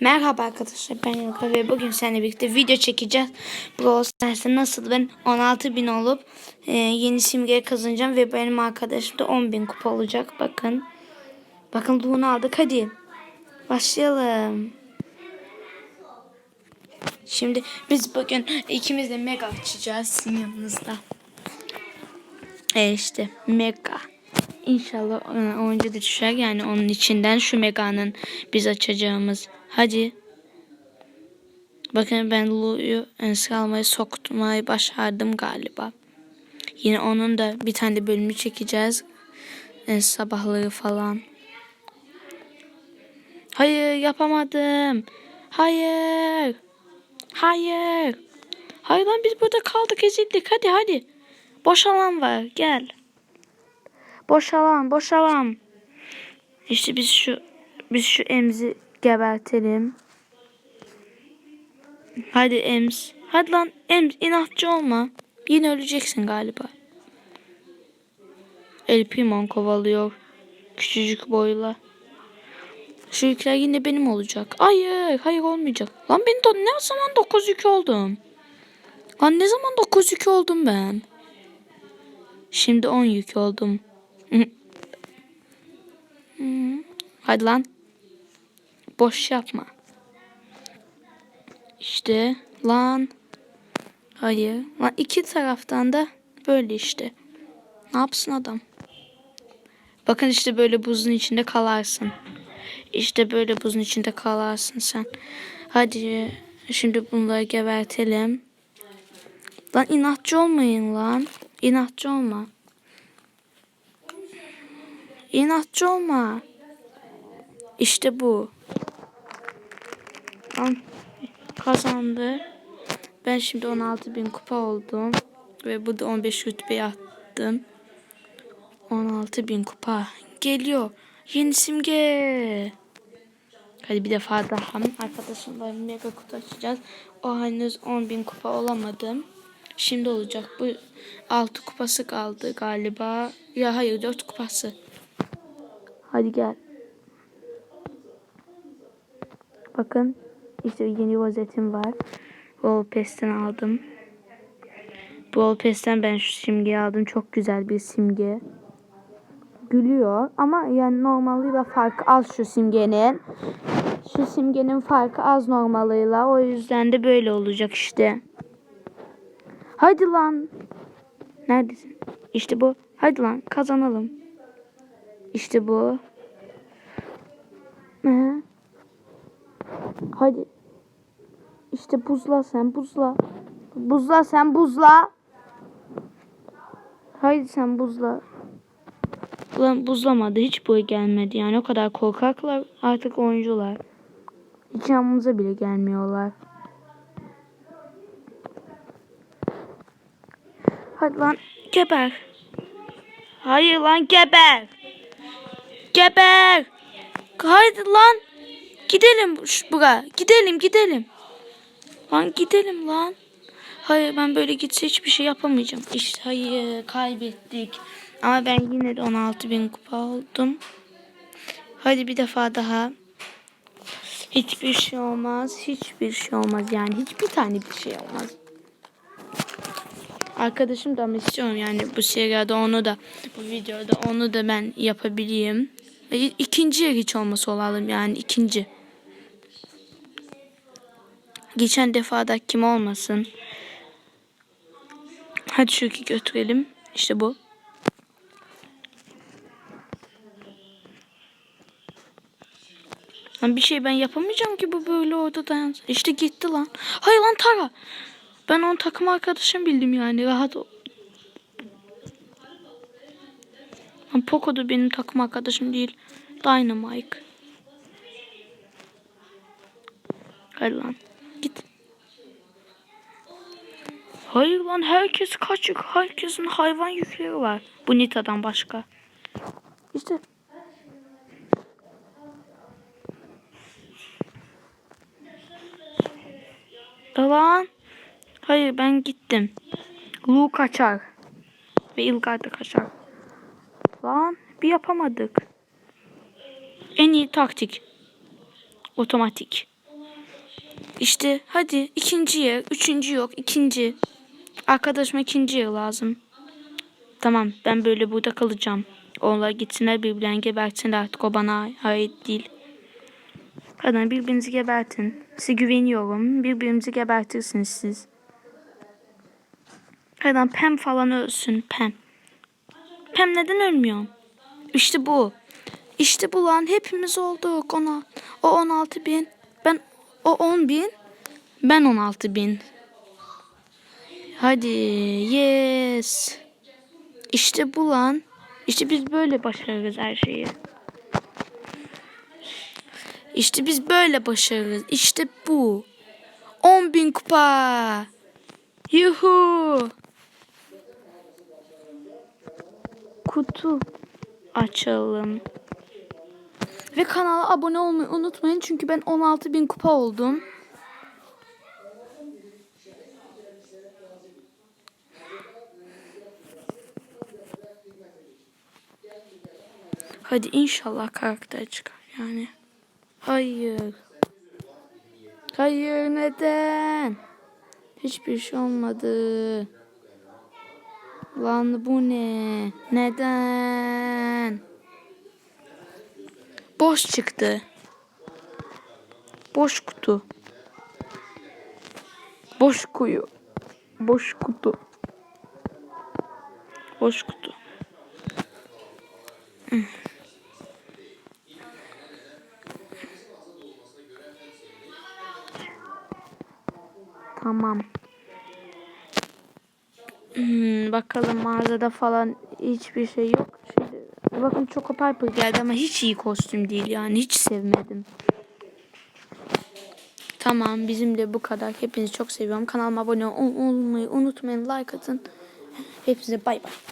Merhaba arkadaşlar ben Yılka ve bugün seninle birlikte video çekeceğiz. Brawl Stars'ta nasıl ben 16.000 olup e, yeni simgeye kazanacağım ve benim arkadaşım da 10.000 kupa olacak. Bakın. Bakın Luğunu aldık hadi. Başlayalım. Şimdi biz bugün ikimiz de mega açacağız yanınızda. E işte mega. İnşallah e, oyuncu da düşer yani onun içinden şu meganın biz açacağımız. Hadi. Bakın ben Lu'yu almayı sokmayı başardım galiba. Yine onun da bir tane bölümü çekeceğiz. E, sabahları falan. Hayır yapamadım. Hayır. Hayır. Hayır lan biz burada kaldık ezildik. Hadi hadi. Boş alan var. Gel. Boş alan, boş alan. İşte biz şu biz şu emzi gebertelim. Hadi ems. Hadi lan ems inatçı olma. Yine öleceksin galiba. El Primon kovalıyor. Küçücük boyla. Şu yükler yine benim olacak. Hayır, hayır olmayacak. Lan ben de ne zaman 9 yük oldum? Lan ne zaman 9 yük oldum ben? Şimdi 10 yük oldum. Hadi lan. Boş yapma. İşte lan. Hayır. Lan iki taraftan da böyle işte. Ne yapsın adam? Bakın işte böyle buzun içinde kalarsın. İşte böyle buzun içinde kalarsın sen. Hadi şimdi bunları gebertelim. Lan inatçı olmayın lan. İnatçı olma. İnatçı olma. İşte bu. Kazandı. Ben şimdi 16 bin kupa oldum. Ve burada 15 rütbe attım. 16 bin kupa. Geliyor. Yeni simge. Hadi bir defa daha. Arkadaşımla mega kutu açacağız. O henüz 10 bin kupa olamadım. Şimdi olacak. Bu 6 kupası kaldı galiba. Ya hayır 4 kupası. Hadi gel. Bakın işte yeni vazetim var. Bol Pest'ten aldım. Bol Pest'ten ben şu simgeyi aldım. Çok güzel bir simge. Gülüyor ama yani normaliyle farkı az şu simgenin. Şu simgenin farkı az normalıyla. O yüzden de böyle olacak işte. Hadi lan. Neredesin? İşte bu. Hadi lan kazanalım. İşte bu. Hı. Hadi. İşte buzla sen buzla. Buzla sen buzla. Haydi sen buzla. Ulan buzlamadı. Hiç boy gelmedi. Yani o kadar korkaklar artık oyuncular. Hiç yanımıza bile gelmiyorlar. Hadi lan geber. Hayır lan geber. Geber. Haydi lan. Gidelim buraya. Gidelim gidelim. Lan gidelim lan. Hayır ben böyle gitse hiçbir şey yapamayacağım. İşte hayır kaybettik. Ama ben yine de 16 bin kupa oldum. Hadi bir defa daha. Hiçbir şey olmaz. Hiçbir şey olmaz. Yani hiçbir tane bir şey olmaz. Arkadaşım da istiyorum yani bu seride onu da bu videoda onu da ben yapabileyim. Ve İkinciye hiç olması olalım yani ikinci. Geçen defada kim olmasın. Hadi şu iki götürelim. İşte bu. Lan bir şey ben yapamayacağım ki bu böyle orada dayansın. İşte gitti lan. Hayır lan Tara. Ben onun takım arkadaşım bildim yani. Rahat ol. Lan Poco da benim takım arkadaşım değil. Dynamite. Hadi lan. Git. Hayır lan herkes kaçık. Herkesin hayvan yükleri var. Bu Nita'dan başka. İşte Lan. Hayır ben gittim. Lu kaçar. Ve İlgay da kaçar. Lan bir yapamadık. En iyi taktik. Otomatik. İşte hadi ikinci yer. Üçüncü yok. ikinci. Arkadaşıma ikinci yer lazım. Tamam ben böyle burada kalacağım. Onlar gitsinler birbirlerini gebertsinler artık o bana ait değil. Hadi birbirinizi gebertin. Size güveniyorum. Birbirinizi gebertirsiniz siz. Hadi Pem falan ölsün Pem. Pem neden ölmüyor? İşte bu. İşte bu lan hepimiz olduk ona. O 16 bin. Ben o 10 bin. Ben 16 bin. Hadi yes. İşte bu lan. İşte biz böyle başarırız her şeyi. İşte biz böyle başarırız. İşte bu. 10 bin kupa. Yuhu. Kutu açalım. Ve kanala abone olmayı unutmayın. Çünkü ben 16 bin kupa oldum. Hadi inşallah karakter çıkar yani. Hayır. Hayır neden? Hiçbir şey olmadı. Lan bu ne? Neden? Boş çıktı. Boş kutu. Boş kuyu. Boş kutu. Boş kutu. Tamam. Bakalım mağazada falan hiçbir şey yok. Şimdi, bakın Choco Piper geldi ama hiç iyi kostüm değil yani. Hiç sevmedim. Tamam bizim de bu kadar. Hepinizi çok seviyorum. Kanalıma abone ol- olmayı unutmayın. Like atın. Hepinize bay bay.